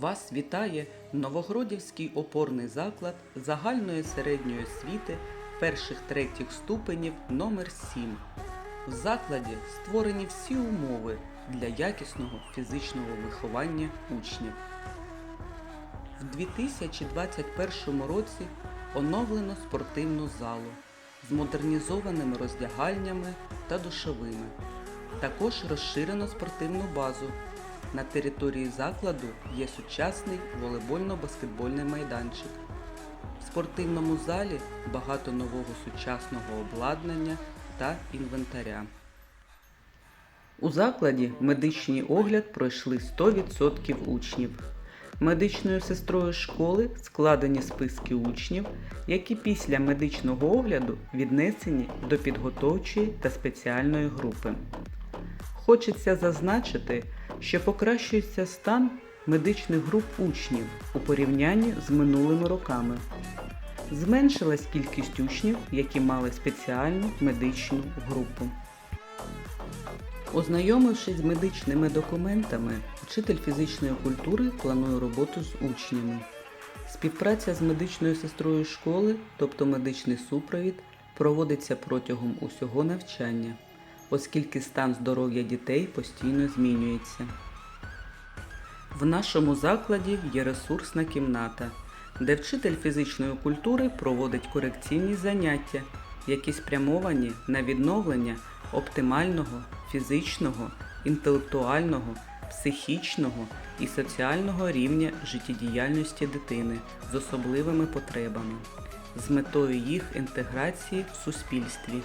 Вас вітає Новогродівський опорний заклад загальної середньої освіти перших третіх ступенів номер 7 В закладі створені всі умови для якісного фізичного виховання учнів. В 2021 році оновлено спортивну залу з модернізованими роздягальнями та душовими. Також розширено спортивну базу. На території закладу є сучасний волейбольно-баскетбольний майданчик. В спортивному залі багато нового сучасного обладнання та інвентаря. У закладі медичний огляд пройшли 100% учнів. Медичною сестрою школи складені списки учнів, які після медичного огляду віднесені до підготовчої та спеціальної групи. Хочеться зазначити, що покращується стан медичних груп учнів у порівнянні з минулими роками. Зменшилась кількість учнів, які мали спеціальну медичну групу. Ознайомившись з медичними документами, вчитель фізичної культури планує роботу з учнями. Співпраця з медичною сестрою школи, тобто медичний супровід, проводиться протягом усього навчання, оскільки стан здоров'я дітей постійно змінюється. В нашому закладі є ресурсна кімната, де вчитель фізичної культури проводить корекційні заняття, які спрямовані на відновлення оптимального фізичного, інтелектуального, психічного і соціального рівня життєдіяльності дитини з особливими потребами з метою їх інтеграції в суспільстві.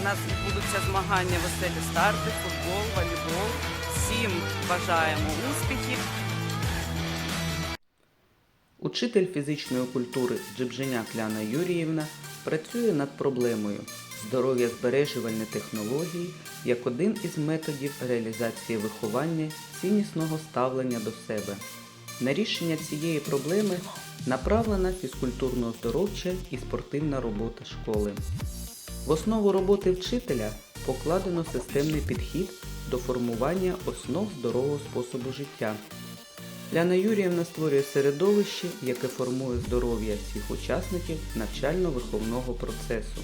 У нас відбудуться змагання веселі старти, футбол, волейбол. Всім бажаємо успіхів. Учитель фізичної культури Джебженяк Ляна Юріївна працює над проблемою здоров'я збережувальні технології як один із методів реалізації виховання ціннісного ставлення до себе. На рішення цієї проблеми направлена фізкультурно-оздоровча і спортивна робота школи. В основу роботи вчителя покладено системний підхід до формування основ здорового способу життя. Ляна Юріївна створює середовище, яке формує здоров'я всіх учасників навчально-виховного процесу.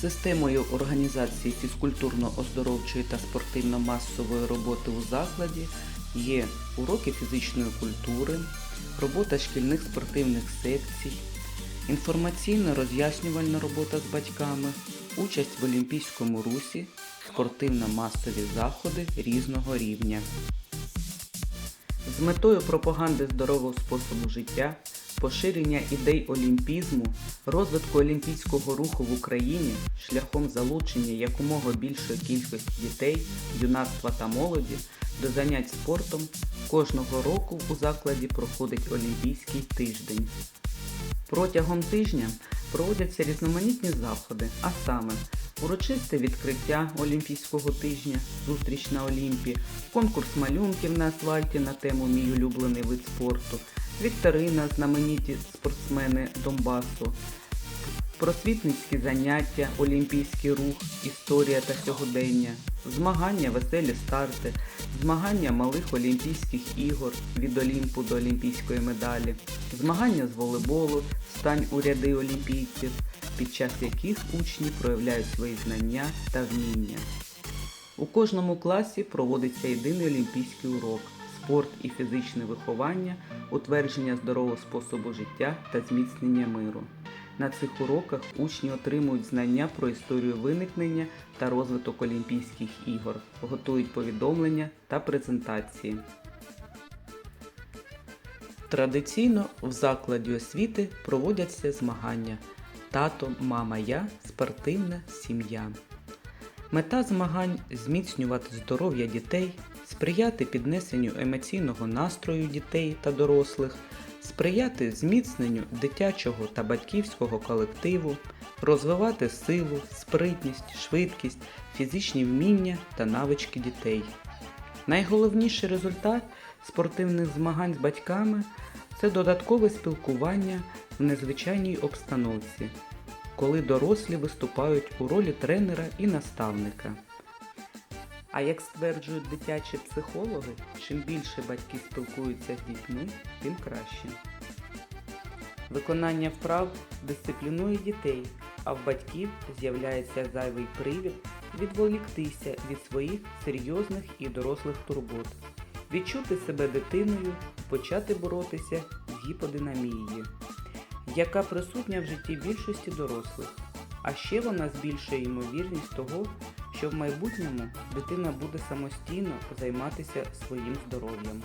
Системою організації фізкультурно-оздоровчої та спортивно-масової роботи у закладі є уроки фізичної культури, робота шкільних спортивних секцій, інформаційно-роз'яснювальна робота з батьками, участь в Олімпійському русі, спортивно-масові заходи різного рівня. З метою пропаганди здорового способу життя, поширення ідей олімпізму, розвитку олімпійського руху в Україні шляхом залучення якомога більшої кількості дітей, юнацтва та молоді до занять спортом кожного року у закладі проходить Олімпійський тиждень. Протягом тижня проводяться різноманітні заходи, а саме урочисте відкриття Олімпійського тижня, зустріч на Олімпі, конкурс малюнків на асфальті на тему Мій улюблений вид спорту, вікторина знамениті спортсмени Донбасу, просвітницькі заняття, олімпійський рух, історія та сьогодення, змагання веселі старти, змагання малих Олімпійських ігор від Олімпу до Олімпійської медалі, змагання з волейболу, стань у ряди олімпійців, під час яких учні проявляють свої знання та вміння. У кожному класі проводиться єдиний олімпійський урок спорт і фізичне виховання, утвердження здорового способу життя та зміцнення миру. На цих уроках учні отримують знання про історію виникнення та розвиток Олімпійських ігор, готують повідомлення та презентації. Традиційно в закладі освіти проводяться змагання Тато, мама, я спортивна сім'я. Мета змагань зміцнювати здоров'я дітей, сприяти піднесенню емоційного настрою дітей та дорослих, сприяти зміцненню дитячого та батьківського колективу, розвивати силу, спритність, швидкість, фізичні вміння та навички дітей. Найголовніший результат спортивних змагань з батьками це додаткове спілкування в незвичайній обстановці, коли дорослі виступають у ролі тренера і наставника. А як стверджують дитячі психологи, чим більше батьки спілкуються з дітьми, тим краще. Виконання вправ дисциплінує дітей, а в батьків з'являється зайвий привід відволіктися від своїх серйозних і дорослих турбот, відчути себе дитиною почати боротися з гіподинамією, яка присутня в житті більшості дорослих. А ще вона збільшує ймовірність того, що в майбутньому дитина буде самостійно займатися своїм здоров'ям.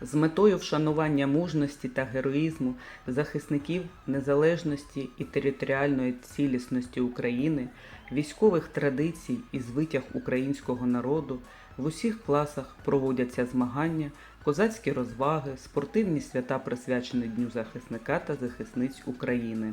З метою вшанування мужності та героїзму захисників незалежності і територіальної цілісності України, військових традицій і звитяг українського народу в усіх класах проводяться змагання, козацькі розваги, спортивні свята присвячені Дню захисника та захисниць України.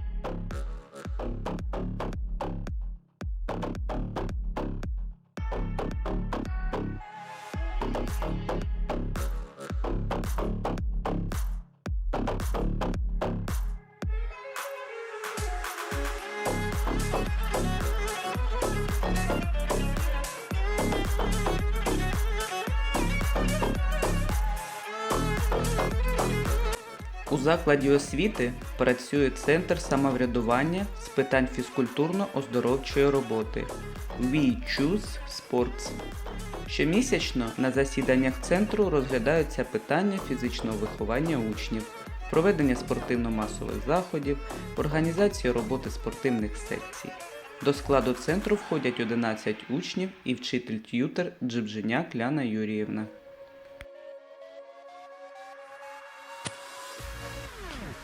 У закладі освіти працює Центр самоврядування з питань фізкультурно-оздоровчої роботи We Choose Sports. Щомісячно на засіданнях центру розглядаються питання фізичного виховання учнів, проведення спортивно-масових заходів, організації роботи спортивних секцій. До складу центру входять 11 учнів і вчитель т'ютер Джибженяк Ляна Юріївна.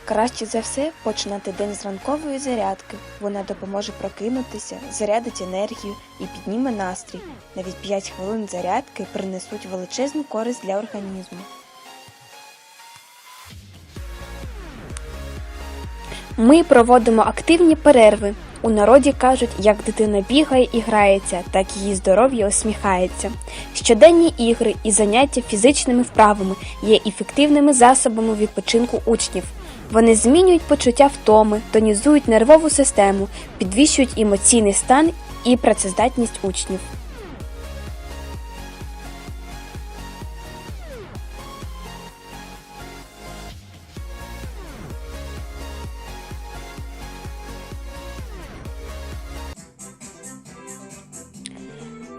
Краще за все починати день з ранкової зарядки. Вона допоможе прокинутися, зарядить енергію і підніме настрій. Навіть 5 хвилин зарядки принесуть величезну користь для організму. Ми проводимо активні перерви. У народі кажуть, як дитина бігає і грається, так її здоров'я усміхається. Щоденні ігри і заняття фізичними вправами є ефективними засобами відпочинку учнів. Вони змінюють почуття втоми, тонізують нервову систему, підвищують емоційний стан і працездатність учнів.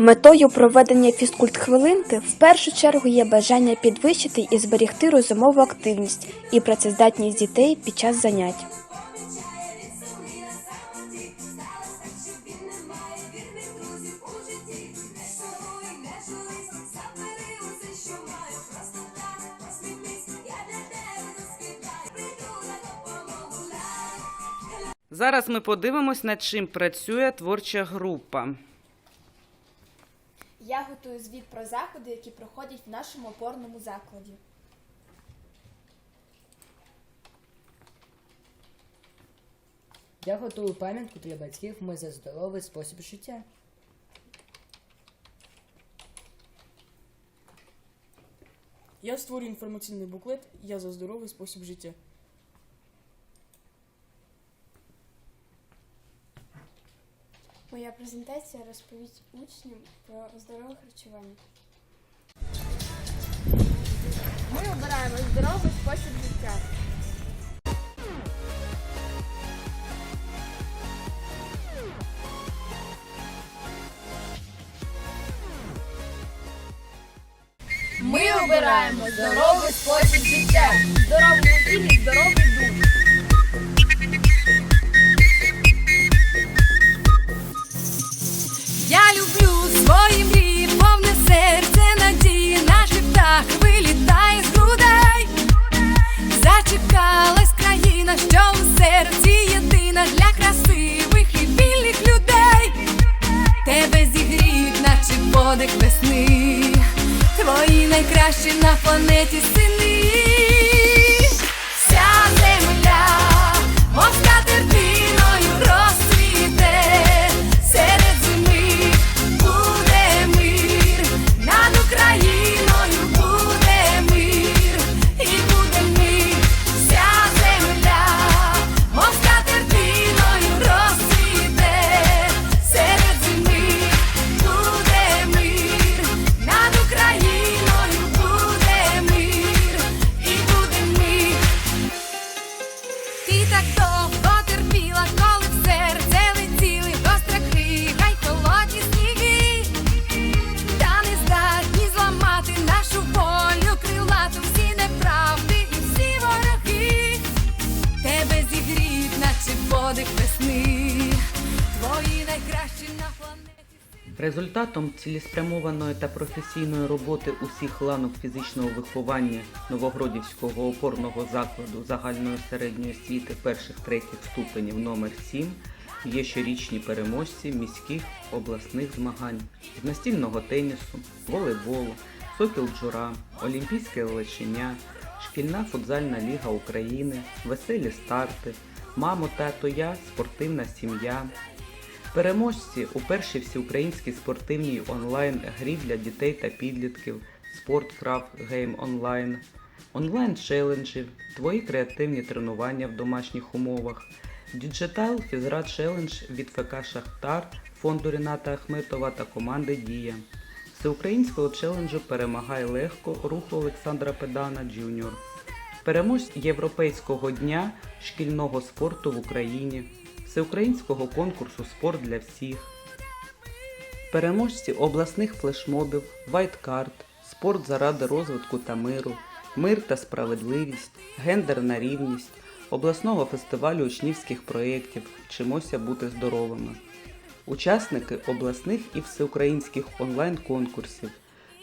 Метою проведення фізкульт-хвилинки в першу чергу є бажання підвищити і зберегти розумову активність і працездатність дітей під час занять. Зараз ми подивимось, над чим працює творча група. Я готую звіт про заходи, які проходять в нашому опорному закладі. Я готую пам'ятку для батьків ми за здоровий спосіб життя. Я створюю інформаційний буклет Я за здоровий спосіб життя. Моя презентація розповість учням про здорове харчування. Ми обираємо здоровий спосіб життя. Ми обираємо здоровий спосіб життя. Здоровий тілі, здоровий. Результатом цілеспрямованої та професійної роботи усіх ланок фізичного виховання Новогродівського опорного закладу загальної середньої освіти перших третіх ступенів номер 7 є щорічні переможці міських обласних змагань з настільного тенісу, волейболу, сокіл джура, олімпійське лечення, шкільна футзальна ліга України, веселі старти, мамо, тато, я, спортивна сім'я, Переможці у першій всеукраїнській спортивній онлайн грі для дітей та підлітків Спорткрафт Гейм Онлайн, онлайн челенджі, твої креативні тренування в домашніх умовах, Діджитал Фізрад Челендж від ФК Шахтар, фонду Ріната Ахметова та команди Дія. Всеукраїнського челенджу перемагай легко руху Олександра Педана Джуніор. Переможць Європейського дня шкільного спорту в Україні, Всеукраїнського конкурсу Спорт для всіх, переможці обласних флешмобів, Вайткарт, Спорт заради розвитку та миру, Мир та справедливість, Гендерна рівність, обласного фестивалю учнівських проєктів Вчимося бути здоровими, учасники обласних і всеукраїнських онлайн-конкурсів.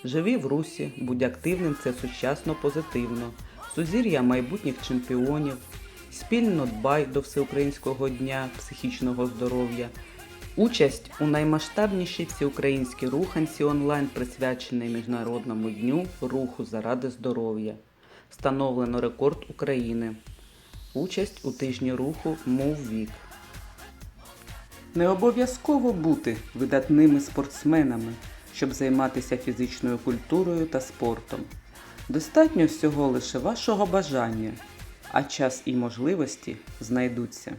Живі в русі, будь активним це сучасно позитивно, сузір'я майбутніх чемпіонів, спільно дбай до Всеукраїнського дня психічного здоров'я, участь у наймасштабнішій всеукраїнській руханці онлайн, присвяченій Міжнародному дню руху заради здоров'я. Встановлено рекорд України. Участь у тижні руху Мов Вік. Не обов'язково бути видатними спортсменами, щоб займатися фізичною культурою та спортом. Достатньо всього лише вашого бажання, а час і можливості знайдуться.